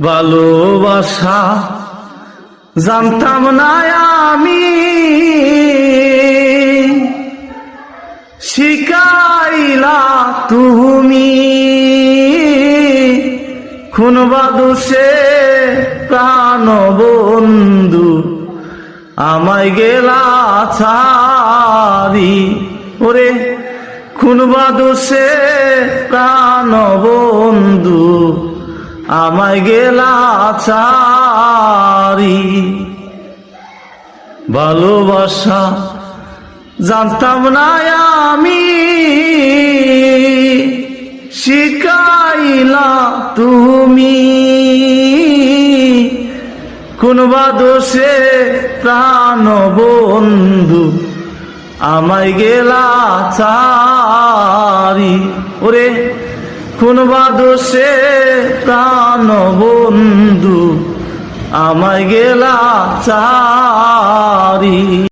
ভালোবাসা জানতাম না আমি। শিকাইলা তুমি। খুনবা দোষে প্রাণ বন্ধু। আমায় গেলা ছাড়ি। ওরে, খুনবা দোষে প্রাণ আমায় গেলা ছাড়ি। ভালোবাসা জানতাম না আমি। শিকাইলা তুমি। কোনবা দোষে প্রাণ বন্ধু আমায় গেলা চারি ওরে কোনবা বাদসে প্রাণ বন্ধু? আমায় গেলা চারি।